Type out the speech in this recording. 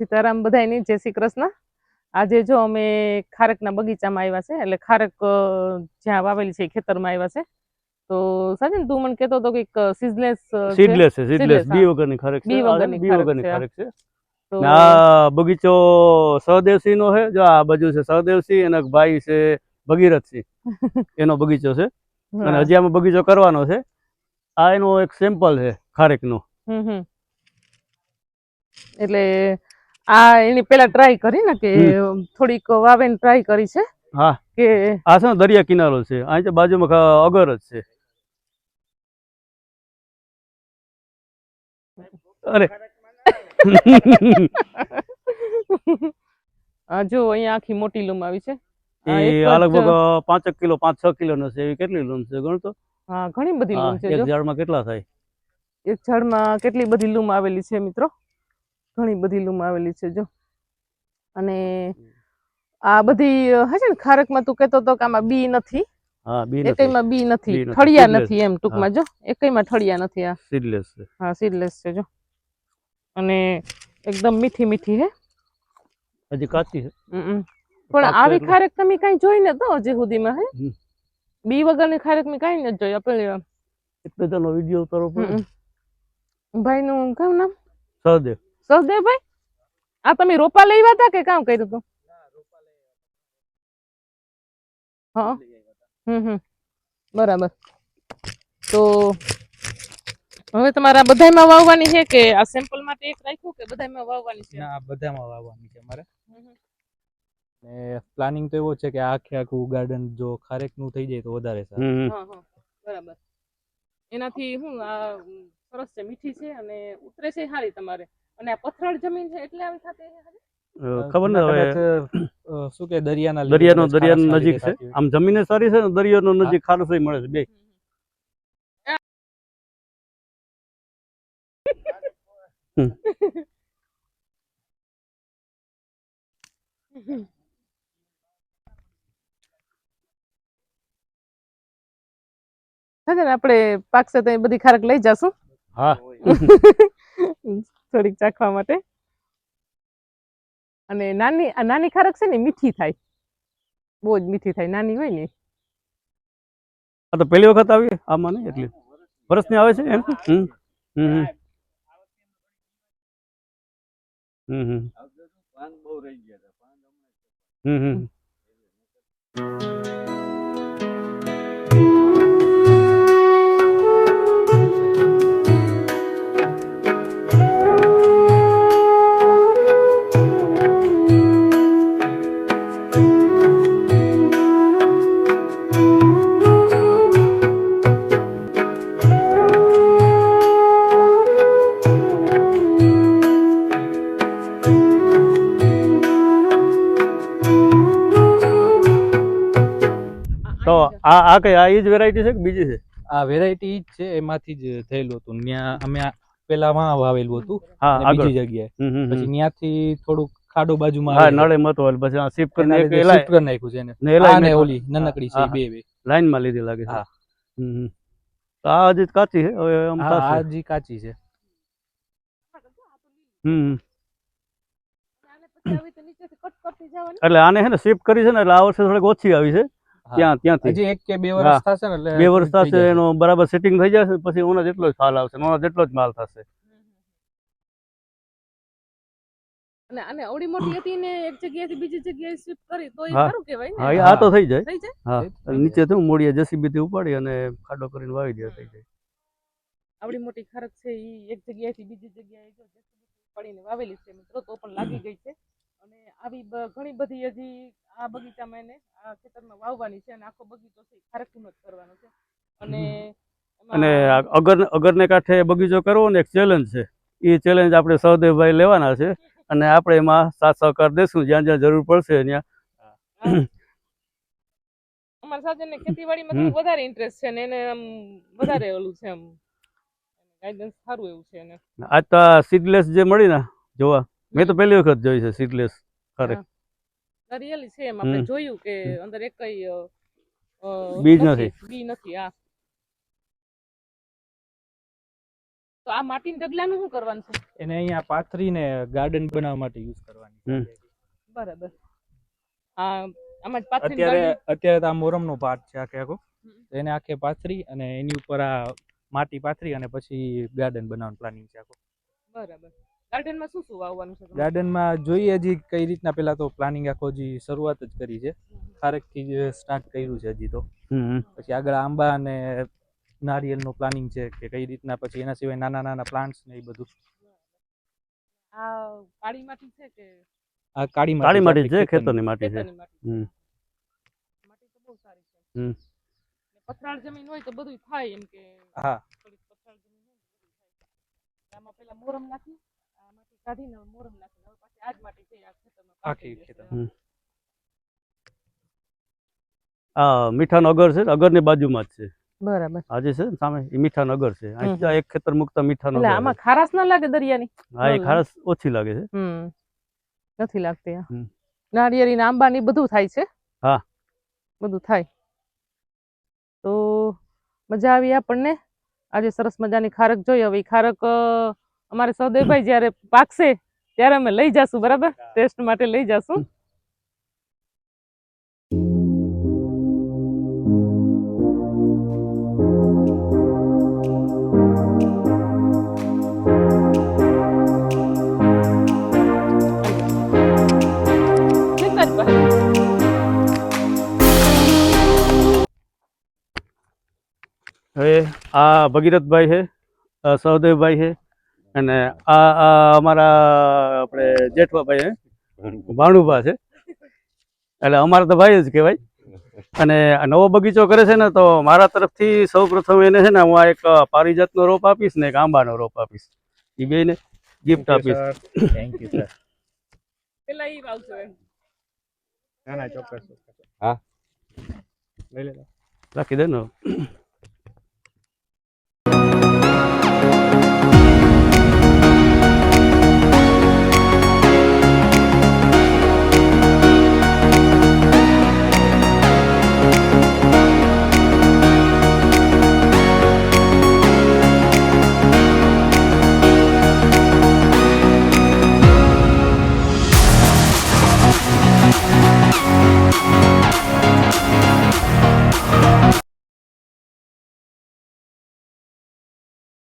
સીતારામ બધાયની જય શ્રી કૃષ્ણ. આજે જો અમે ખારકના બગીચામાં આવ્યા છે એટલે ખારક જ્યાં વાવેલી છે ખેતરમાં આવ્યા છે. તો સાજન તું મને કહેતો હતો કે સીઝલેસ સીડલેસ છે? સીડલેસ બી વગરની ખારેક બી વગરની બી વગરની ખારેક છે. આ બગીચો સહદેવસિંહ નો છે. જો આ બાજુ છે સહદેવસિંહ અને ભાઈ છે ભગીરથસિંહ. એનો બગીચો છે. અને હજી આમાં બગીચો કરવાનો છે. આ એનો એક સેમ્પલ છે ખારેકનો. એટલે આ એની પેલા ટ્રાય કરી ને કે થોડીક વાવેન ટ્રાય કરી છે હા. કે આ છે દરિયા કિનારો છે. અહીં બાજુમાં અગર જ છે. અરે. આ જો અહીંયા આખી મોટી લૂમ આવી છે. એ આ લગભગ પાંચેક કિલો પાંચ છ કિલો નો છે. એવી કેટલી લૂમ છે ગણતો? હા ઘણી બધી લૂમ છે એક ઝાડમાં કેટલા થાય? એક ઝાડમાં કેટલી બધી લૂમ આવેલી છે મિત્રો? ઘણી બધી લૂમ આવેલી છે જો. અને આ બધી હશે ને ખારકમાં તું કહેતો હતો કે આમાં બી નથી. એકઈમાં બી નથી. ઠળિયા નથી એમ ટૂંકમાં જો. એકઈમાં ઠળિયા નથી આ. સીડલેસ છે. હા સીડલેસ છે જો. અને એકદમ મીઠી મીઠી હે. હજી કાચી છે પણ આવી. ખારેક તમે કઈ જોઈ ને તો હજી સુધીમાં હે. બી બી વગરની ખારેક મેં કઈ નથી જોઈ આપણે એટલે તેનો વીડિયો ઉતારો ભાઈ નું કેવું નામ? સહદેવ. સહદેવભાઈ આ તમે રોપા લેવા હતા કે કામ કર્યું હતું? હા. હમ હમ. બરાબર. તો હવે તમારા બધામાં વાવવાની છે કે આ સેમ્પલ માટે એક રાખ્યું કે બધામાં વાવવાની છે? ના બધામાં વાવવાની છે હમ. ને પ્લાનિંગ તો એવો છે કે આખે આખું ગાર્ડન જો ખારેકનું થઈ જાય તો વધારે સારું. હા હા. બરાબર. એનાથી હું આ સરસ છે મીઠી છે અને ઉતરે છે સારી તમારે. અને પથરાળ જમીન છે એટલે આવી થતી છે ખબર ને હવે શું કે દરિયાના દરિયાનો દરિયાનો નજીક છે. આમ જમીન સારી છે ને દરિયાનો નજીક ખારસઈ મળે છે બે. આપણે પાક સાથે બધી ખારક લઈ જશું. હા. થોડીક ચાખવા માટે. અને નાની નાની ખારક છે ને મીઠી થાય. બહુ જ મીઠી થાય, નાની હોય ને આ તો પહેલી વખત આવી, આમાં નહીં, એટલે. વર્ષની આવે છે એમ? હમ હમ. હમ. હમ. હમ હમ. આ આ કઈ આ ઈ જ વેરાયટી છે કે બીજી છે? આ વેરાયટી જ છે એમાંથી જ થયેલું હતું. ત્યાં અમે પેલા માં વાવેલું હતું. અને બીજી જગ્યાએ. પછી ત્યાંથી થોડુંક ખાડો બાજુમાં હા. નળે મતો એટલે પછી આ શિફ્ટ કરીને એક shift કરી નાખ્યું છે એને. ને આ ને ઓલી નાનકડી છે બે બે. લાઈનમાં લીધી લાગે છે? હા. આ હજી કાચી છે? હવે આમ હા આ હજી કાચી છે. હમ એટલે આને છે ને શિફ્ટ કરી છે ને એટલે આ વર્ષે થોડીક ઓછી આવી છે. ત્યાં ત્યાંથી. હજી એક કે બે વર્ષ થશે ને એટલે બે વર્ષ થશે એનો બરાબર સેટિંગ થઈ જશે પછી ઓના જેટલો જ ફાલ આવશે ઓના જેટલો જ માલ થશે. અને આને અવડી મોટી હતી ને એક જગ્યાએથી બીજી જગ્યાએ શિફ્ટ કરી તો એ સારું કહેવાય ને? હા આ તો થઈ જાય. થઈ જાય? હા. નીચે થી મૂળીએ જેસીબી થી ઉપાડી અને ખાડો કરીને વાવી દે થઈ જાય. આવડી મોટી ખારક છે એ એક જગ્યાએથી બીજી જગ્યાએ જો જેસીબી પડીને વાવેલી છે મિત્રો તો પણ લાગી ગઈ છે. અને આવી ઘણી બધી હજી આ બગીચામાં એને આ ખેતરમાં વાવવાની છે અને આખો બગીચો છે ઈ જ કરવાનો છે. અને અને અગર અગરને કાંઠે બગીચો કરવો ને એક ચેલેન્જ છે. એ ચેલેન્જ આપણે સહદેવભાઈ લેવાના છે અને આપણે એમાં સાથ સહકાર દેશું જ્યાં જ્યાં જરૂર પડશે ત્યાં. અમારા સાજનને ખેતીવાડીમાં. થોડું વધારે ઇન્ટરેસ્ટ છે ને એને આમ વધારે ઓલું છે આમ. ગાઈડન્સ સારું એવું છે એને. આજ તો આ સીડલેસ જે મળી ને જોવા. મેં તો પહેલી વખત જોઈ છે સીટલેસ ખરે રિયલી છે એમ આપણે જોયું કે અંદર એક કઈ બીજ નથી. બી નથી આ તો આ માટીના ઢગલાનું શું કરવાનું છે? એને અહીંયા પાથરીને ગાર્ડન બનાવવા માટે યુઝ કરવાની બરાબર. આ આમાં અત્યારે અત્યારે તો આ મોરમનો પાર્ટ છે આખે આખો. એને આખે પાથરી અને એની ઉપર આ માટી પાથરી અને પછી ગાર્ડન બનાવવાનું પ્લાનિંગ છે આખો. બરાબર. ગાર્ડનમાં શું શું વાવવાનું છે ગાર્ડનમાં જોઈએ હજી કઈ રીતના પેલા તો પ્લાનિંગ આખો હજી શરૂઆત જ કરી છે. ખારેકથી જ સ્ટાર્ટ કર્યું છે હજી તો. પછી આગળ આંબા અને નારિયેલનું પ્લાનિંગ છે કે કઈ રીતના પછી એના સિવાય નાના નાના પ્લાન્ટ્સ ને એ બધું. આ કાળી માટી છે કે? આ કાળી કાળી માટી છે ખેતરની. માટી છે. માટી. તો બહુ સારી છે. પથરાળ જમીન હોય તો બધું થાય એમ કે હા. પથરાળ જમીન હોય ને બધું થાય. આમાં પેલા મોરમ નાખી કાઢીને મોરમ નાખી હવે પાછી આ માટી છે આ ખેતરમાં આખી પાકી જશે. ખેતરમાં. હમ. આ મીઠાનો અગર છે અગરની બાજુમાં જ છે. બરાબર. આ છે સામે એ મીઠાનો અગર છે. અહીં એક ખેતર મુકતા મીઠાનો એટલે આમાં ખારાશ ના લાગે દરિયાની? હા એ ન ઓછી લાગે છે. હમ. નથી લાગતી આ. નાળિયેરી ને આંબા ને બધું થાય છે? હા. બધું થાય. તો મજા આવી આપણને? આજે સરસ મજાની ખારક જોઈ હવે ખારક અમારે સૌદેવભાઈ જ્યારે પાકશે ત્યારે અમે લઈ જાશું બરાબર? ટેસ્ટ માટે લઈ જાશું. ચિંતા જ ભાઈ. હવે આ ભગીરથભાઈ છે આ સહદેવભાઈ છે. અને આ આ અમારા આપણે જેઠવાભાઈ ભાણુભા છે. એટલે અમારા તો ભાઈ જ કહેવાય. અને આ નવો બગીચો કરે છે ને તો મારા તરફથી સૌ પ્રથમ એને છે ને હું આ એક પારિજાતનો રોપ આપીશ ને એક આંબાનો રોપ આપીશ. એ બેને ગિફ્ટ આપીશ. થેન્ક યુ સર પેલા ઈ વાવજો એમ. ના ના ચોક્કસ હા. લઈ રાખી દે ને